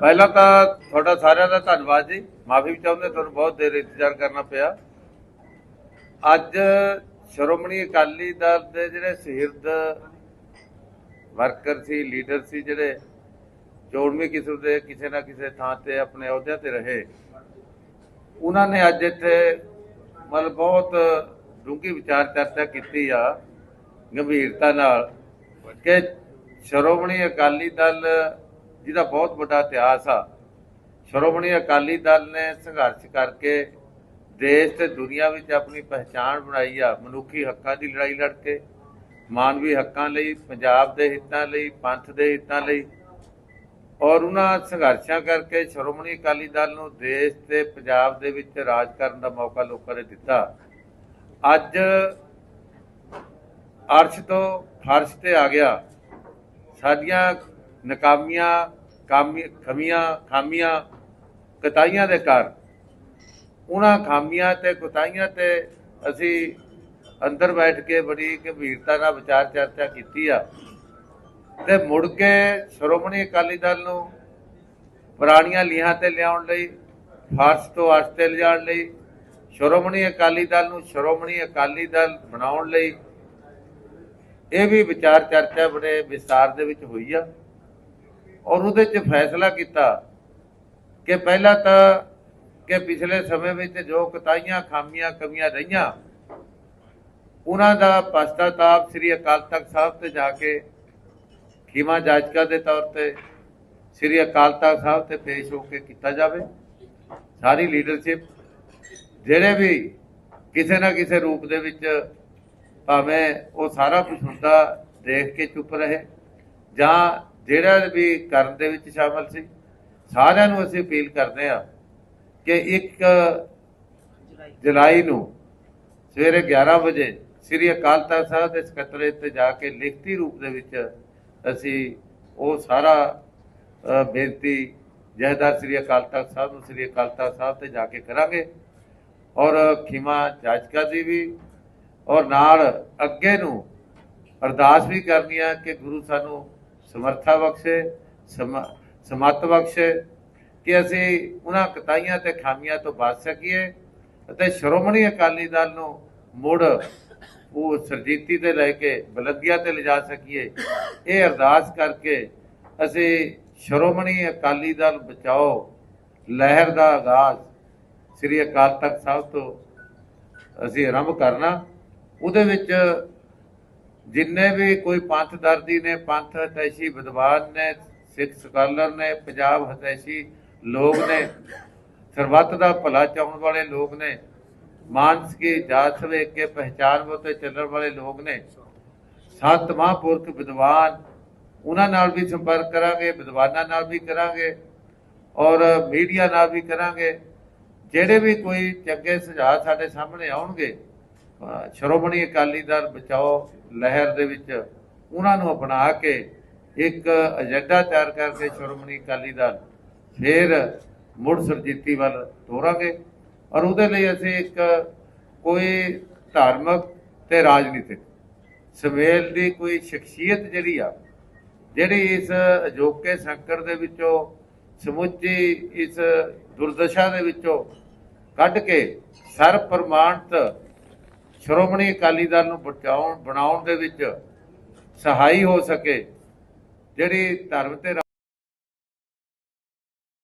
ਪਹਿਲਾਂ ਤਾਂ ਤੁਹਾਡਾ ਸਾਰਿਆਂ ਦਾ ਧੰਨਵਾਦ ਜੀ। ਮਾਫੀ ਵੀ ਚਾਹੁੰਦੇ, ਤੁਹਾਨੂੰ ਬਹੁਤ ਦੇਰ ਇੰਤਜ਼ਾਰ ਕਰਨਾ ਪਿਆ। ਅੱਜ ਸ਼੍ਰੋਮਣੀ ਅਕਾਲੀ ਦਲ ਦੇ ਜਿਹੜੇ ਸਿਰਦ ਵਰਕਰ ਸੀ, ਲੀਡਰ ਸੀ, ਜਿਹੜੇ ਚੋਣਵੀਂ ਕਿਸਮ ਦੇ ਕਿਸੇ ਨਾ ਕਿਸੇ ਥਾਂ ਤੇ ਆਪਣੇ ਅਹੁਦਿਆਂ ਤੇ ਰਹੇ, ਉਹਨਾਂ ਨੇ ਅੱਜ ਇੱਥੇ ਮਤਲਬ ਬਹੁਤ ਡੂੰਘੀ ਵਿਚਾਰ ਚਰਚਾ ਕੀਤੀ ਆ, ਗੰਭੀਰਤਾ ਨਾਲ। ਕਿ ਸ਼੍ਰੋਮਣੀ ਅਕਾਲੀ ਦਲ, ਜਿਹਦਾ ਬਹੁਤ ਵੱਡਾ ਇਤਿਹਾਸ ਆ, ਸ਼੍ਰੋਮਣੀ ਅਕਾਲੀ ਦਲ ਨੇ ਸੰਘਰਸ਼ ਕਰਕੇ ਦੇਸ਼ ਤੇ ਦੁਨੀਆ ਵਿੱਚ ਆਪਣੀ ਪਹਿਚਾਣ ਬਣਾਈ ਆ, ਮਨੁੱਖੀ ਹੱਕਾਂ ਦੀ ਲੜਾਈ ਲੜ ਕੇ ਮਾਨਵੀ ਹੱਕਾਂ ਲਈ, ਪੰਜਾਬ ਦੇ ਹਿੱਤਾਂ ਲਈ, ਪੰਥ ਦੇ ਹਿੱਤਾਂ ਲਈ। ਔਰ ਉਹਨਾਂ ਸੰਘਰਸ਼ਾਂ ਕਰਕੇ ਸ਼੍ਰੋਮਣੀ ਅਕਾਲੀ ਦਲ ਨੂੰ ਦੇਸ਼ ਤੇ ਪੰਜਾਬ ਦੇ ਵਿੱਚ ਰਾਜ ਕਰਨ ਦਾ ਮੌਕਾ ਲੋਕਾਂ ਨੇ ਦਿੱਤਾ। ਅੱਜ ਅਰਸ਼ ਤੋਂ ਫਰਸ਼ ਤੇ ਆ ਗਿਆ। ਸਾਡੀਆਂ ਨਕਾਮੀਆਂ, ਕਾਮੀ- ਖਮੀਆਂ, ਖਾਮੀਆਂ, ਕਤਾਈਆਂ ਦੇ ਕਾਰਨ ਉਹਨਾਂ ਖਾਮੀਆਂ ਤੇ ਕੁਤਾਈਆਂ ਤੇ ਅਸੀਂ ਅੰਦਰ ਬੈਠ ਕੇ ਬੜੀ ਗੰਭੀਰਤਾ ਨਾਲ ਵਿਚਾਰ ਚਰਚਾ ਕੀਤੀ ਆ। ਤੇ ਮੁੜ ਕੇ ਸ਼੍ਰੋਮਣੀ ਅਕਾਲੀ ਦਲ ਨੂੰ ਪੁਰਾਣੀਆਂ ਲੀਹਾਂ ਤੇ ਲਿਆਉਣ ਲਈ ਫਾਰਸ ਤੋਂ ਅਰਸ਼ ਤੇ ਲਿਜਾਣ ਲਈ ਸ਼੍ਰੋਮਣੀ ਅਕਾਲੀ ਦਲ ਨੂੰ ਸ਼੍ਰੋਮਣੀ ਅਕਾਲੀ ਦਲ ਬਣਾਉਣ ਲਈ ਇਹ ਵੀ ਵਿਚਾਰ ਚਰਚਾ ਬੜੇ ਵਿਸਤਾਰ ਦੇ ਵਿੱਚ ਹੋਈ ਆ। ਔਰ ਉਹਦੇ 'ਚ ਫੈਸਲਾ ਕੀਤਾ ਕਿ ਪਹਿਲਾਂ ਤਾਂ ਕਿ ਪਿਛਲੇ ਸਮੇਂ ਵਿੱਚ ਜੋ ਕਤਾਈਆਂ, ਖਾਮੀਆਂ, ਕਮੀਆਂ ਰਹੀਆਂ, ਉਹਨਾਂ ਦਾ ਪਛਤਾਤਾਪ ਸ੍ਰੀ ਅਕਾਲ ਤਖਤ ਸਾਹਿਬ ਤੇ ਜਾ ਕੇ ਖੀਮਾ ਜਾਚਕਾ ਦੇ ਤੌਰ ਤੇ ਸ੍ਰੀ ਅਕਾਲ ਤਖਤ ਸਾਹਿਬ ਤੇ ਪੇਸ਼ ਹੋ ਕੇ ਕੀਤਾ ਜਾਵੇ। ਸਾਰੀ ਲੀਡਰਸ਼ਿਪ ਜਿਹੜੇ ਵੀ ਕਿਸੇ ਨਾ ਕਿਸੇ ਰੂਪ ਦੇ ਵਿੱਚ ਭਾਵੇਂ ਉਹ ਸਾਰਾ ਕੁਝ ਹੁੰਦਾ, ਦੇਖ ਕੇ ਚੁੱਪ ਰਹੇ ਜਾਂ ਜਿਹੜਾ ਵੀ ਕਰਨ ਦੇ ਵਿੱਚ ਸ਼ਾਮਲ ਸੀ, ਸਾਰਿਆਂ ਨੂੰ ਅਸੀਂ ਅਪੀਲ ਕਰਦੇ ਹਾਂ ਕਿ ਇੱਕ ਜੁਲਾਈ ਨੂੰ ਸਵੇਰੇ 11 ਵਜੇ ਸ੍ਰੀ ਅਕਾਲ ਤਖਤ ਸਾਹਿਬ ਦੇ ਸਕੱਤਰੇਤ ਤੇ ਜਾ ਕੇ ਲਿਖਤੀ ਰੂਪ ਦੇ ਵਿੱਚ ਅਸੀਂ ਉਹ ਸਾਰਾ ਬੇਨਤੀ ਜਹਦਾਰ ਸ੍ਰੀ ਅਕਾਲ ਤਖਤ ਸਾਹਿਬ ਨੂੰ ਸ੍ਰੀ ਅਕਾਲ ਤਖਤ ਸਾਹਿਬ ਤੇ ਜਾ ਕੇ ਕਰਾਂਗੇ। ਔਰ ਖਿਮਾ ਜਾਚਕਾ ਦੀ ਵੀ, ਔਰ ਨਾਲ ਅੱਗੇ ਨੂੰ ਅਰਦਾਸ ਵੀ ਕਰਨੀ ਆ ਕਿ ਗੁਰੂ ਸਾਨੂੰ ਸਮਰਥਾ ਬਖਸ਼ੇ, ਸਮ- ਸਮਤ ਬਖਸ਼ੇ, ਕਿ ਅਸੀਂ ਉਹਨਾਂ ਕਤਾਈਆਂ ਤੇ ਖਾਮੀਆਂ ਤੋਂ ਬਚ ਸਕੀਏ ਅਤੇ ਸ਼੍ਰੋਮਣੀ ਅਕਾਲੀ ਦਲ ਨੂੰ ਮੁੜ ਉਹ ਸਰਜੀਤੀ ਤੇ ਲੈ ਕੇ ਬਲੰਦੀਆਂ ਤੇ ਲਿਜਾ ਸਕੀਏ। ਇਹ ਅਰਦਾਸ ਕਰਕੇ ਅਸੀਂ ਸ਼੍ਰੋਮਣੀ ਅਕਾਲੀ ਦਲ ਬਚਾਓ, ਲਹਿਰ ਦਾ ਆਗਾਜ਼ ਸ੍ਰੀ ਅਕਾਲ ਤਖਤ ਸਾਹਿਬ ਤੋਂ ਅਸੀਂ ਆਰੰਭ ਕਰਨਾ। ਉਹਦੇ ਵਿੱਚ ਜਿੰਨੇ ਵੀ ਕੋਈ ਪੰਥ ਦਰਦੀ ਨੇ, ਪੰਥ ਹਤੈਸ਼ੀ ਵਿਦਵਾਨ ਨੇ, ਸਿੱਖ ਸਕਾਲਰ ਨੇ, ਪੰਜਾਬ ਹਤੈਸ਼ੀ ਲੋਕ ਨੇ, ਸਰਬੱਤ ਦਾ ਭਲਾ ਚਾਹਣ ਵਾਲੇ ਲੋਕ ਨੇ, ਮਾਨਸ ਕੀ ਜਾਤ ਵੇਖ ਕੇ ਪਹਿਚਾਨ ਤੇ ਚੱਲਣ ਵਾਲੇ ਲੋਕ ਨੇ, ਸੱਤ ਮਹਾਂਪੁਰਖ ਵਿਦਵਾਨ, ਉਹਨਾਂ ਨਾਲ ਵੀ ਸੰਪਰਕ ਕਰਾਂਗੇ, ਵਿਦਵਾਨਾਂ ਨਾਲ ਵੀ ਕਰਾਂਗੇ ਔਰ ਮੀਡੀਆ ਨਾਲ ਵੀ ਕਰਾਂਗੇ। ਜਿਹੜੇ ਵੀ ਕੋਈ ਚੰਗੇ ਸੁਝਾਅ ਸਾਡੇ ਸਾਹਮਣੇ ਆਉਣਗੇ, ਅਹ ਸ਼੍ਰੋਮਣੀ ਅਕਾਲੀ ਦਲ ਬਚਾਓ ਲਹਿਰ ਦੇ ਵਿੱਚ ਉਹਨਾਂ ਨੂੰ ਅਪਣਾ ਕੇ ਇੱਕ ਏਜੰਡਾ ਤਿਆਰ ਕਰਕੇ ਸ਼੍ਰੋਮਣੀ ਅਕਾਲੀ ਦਲ ਫਿਰ ਮੁੜ ਸਰਜੀਤੀ ਵੱਲ ਤੋਰਾਂਗੇ ਔਰ ਉਹਦੇ ਲਈ ਅਸੀਂ ਇੱਕ ਕੋਈ ਧਾਰਮਿਕ ਤੇ ਰਾਜਨੀਤਿਕ ਸਮੇਲ ਦੀ ਕੋਈ ਸ਼ਖਸੀਅਤ ਜਿਹੜੀ ਆ, ਜਿਹੜੀ ਇਸ ਅਜੋਕੇ ਸੰਕਟ ਦੇ ਵਿੱਚੋਂ ਸਮੁੱਚੀ ਇਸ ਦੁਰਦਸ਼ਾ ਦੇ ਵਿੱਚੋਂ ਕੱਢ ਕੇ ਸਰਬ ਪ੍ਰਮਾਣਤ ਸ਼੍ਰੋਮਣੀ ਅਕਾਲੀ ਦਲ ਨੂੰ ਬਚਾਉਣ, ਬਣਾਉਣ ਦੇ ਵਿੱਚ ਸਹਾਈ ਹੋ ਸਕੇ, ਜਿਹੜੀ ਧਰਮ ਤੇ